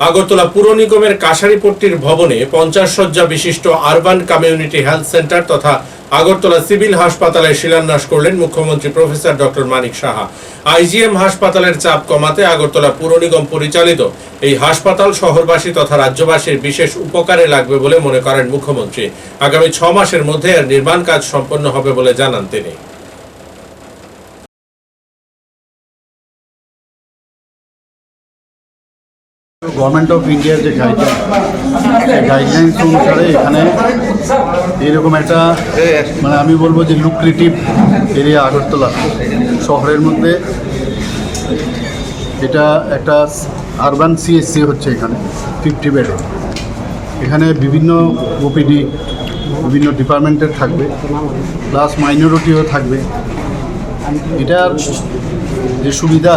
আগরতলা পুর নিগমের কাশারিপট্টির ভবনে পঞ্চাশ শয্যা বিশিষ্ট আরবান কমিউনিটি হেলথ সেন্টার তথা আগরতলা সিভিল হাসপাতালের শিলান্যাস করলেন মুখ্যমন্ত্রী professor doctor Manik Saha. IGM হাসপাতালের চাপ কমাতে আগরতলা পুর নিগম পরিচালিত এই হাসপাতাল শহরবাসী তথা রাজ্যবাসীর বিশেষ উপকারে লাগবে বলে মনে করেন মুখ্যমন্ত্রী। আগামী ছ মাসের মধ্যে এর নির্মাণ কাজ সম্পন্ন হবে বলে জানান তিনি। গভর্নমেন্ট অফ ইন্ডিয়ার যে গাইডলাইন গাইডলাইন্স অনুসারে এখানে এরকম একটা মানে আমি বলব যে লুক্রেটিভ এরিয়া আগরতলা শহরের মধ্যে এটা একটা আরবান সিএসসি হচ্ছে এখানে ফিফটি বেডের এখানে বিভিন্ন ওপিডি বিভিন্ন ডিপার্টমেন্টের থাকবে প্লাস মাইনরিটিও থাকবে। এটার যে সুবিধা,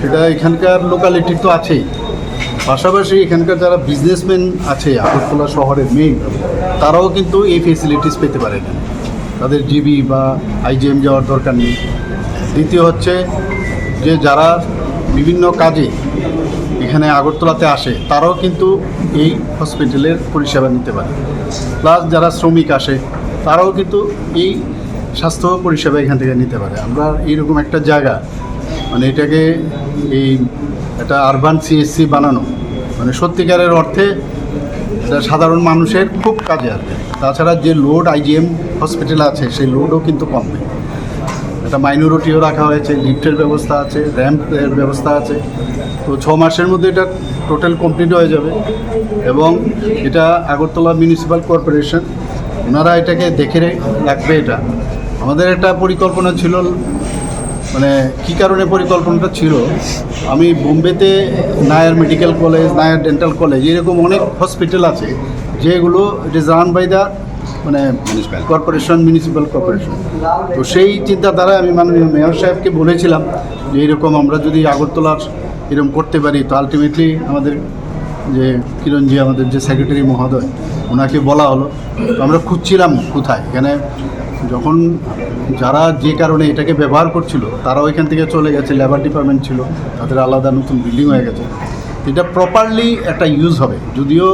সেটা এখানকার লোকালিটির তো আছেই। পাশাপাশি এখানকার যারা বিজনেসম্যান আছে, আগরতলা শহরের মেইন তারাও কিন্তু এই ফেসিলিটিস পেতে পারে এখানে। তাদের জিবি বা আইজিএম যাওয়ার দরকার নেই। দ্বিতীয় হচ্ছে যে যারা বিভিন্ন কাজে এখানে আগরতলাতে আসে, তারাও কিন্তু এই হসপিটালের পরিষেবা নিতে পারে। প্লাস যারা শ্রমিক আসে, তারাও কিন্তু এই স্বাস্থ্য পরিষেবা এখান থেকে নিতে পারে। আমরা এইরকম একটা জায়গা মানে এটাকে এই একটা আরবান সিএসসি বানানো। মানে সত্যিকারের অর্থে এটা সাধারণ মানুষের খুব কাজে আসবে। তাছাড়া যে লোড আইজিএম হসপিটাল আছে, সেই লোডও কিন্তু কমবে। একটা মাইনরিটিও রাখা হয়েছে লিফটের ব্যবস্থা আছে র্যাম্পের ব্যবস্থা আছে। তো ছ মাসের মধ্যে এটা টোটাল কমপ্লিট হয়ে যাবে। এবং এটা আগরতলা মিউনিসিপ্যাল কর্পোরেশন ওনারা এটাকে দেখে রাখবে এটা। আমাদের একটা পরিকল্পনা ছিল মানে কী কারণে পরিকল্পনাটা ছিল? আমি বোম্বেতে Nair medical college Nair dental college এরকম অনেক হসপিটাল আছে যেগুলো it is run by the মানে কর্পোরেশন মিউনিসিপ্যাল কর্পোরেশন। তো সেই চিন্তাধারায় আমি মাননীয় মেয়র সাহেবকে বলেছিলাম যে এরকম আমরা যদি আগরতলার এরকম করতে পারি তো আলটিমেটলি আমাদের যে কিরণজি আমাদের যে সেক্রেটারি মহোদয় ওনাকে বলা হলো। তো আমরা খুঁজছিলাম কোথায় এখানে যখন যারা যে কারণে এটাকে ব্যবহার করছিল তারা ওইখান থেকে চলে গেছে লেবার ডিপার্টমেন্ট ছিল, তাদের আলাদা নতুন বিল্ডিং হয়ে গেছে। এটা প্রপারলি একটা ইউজ হবে, যদিও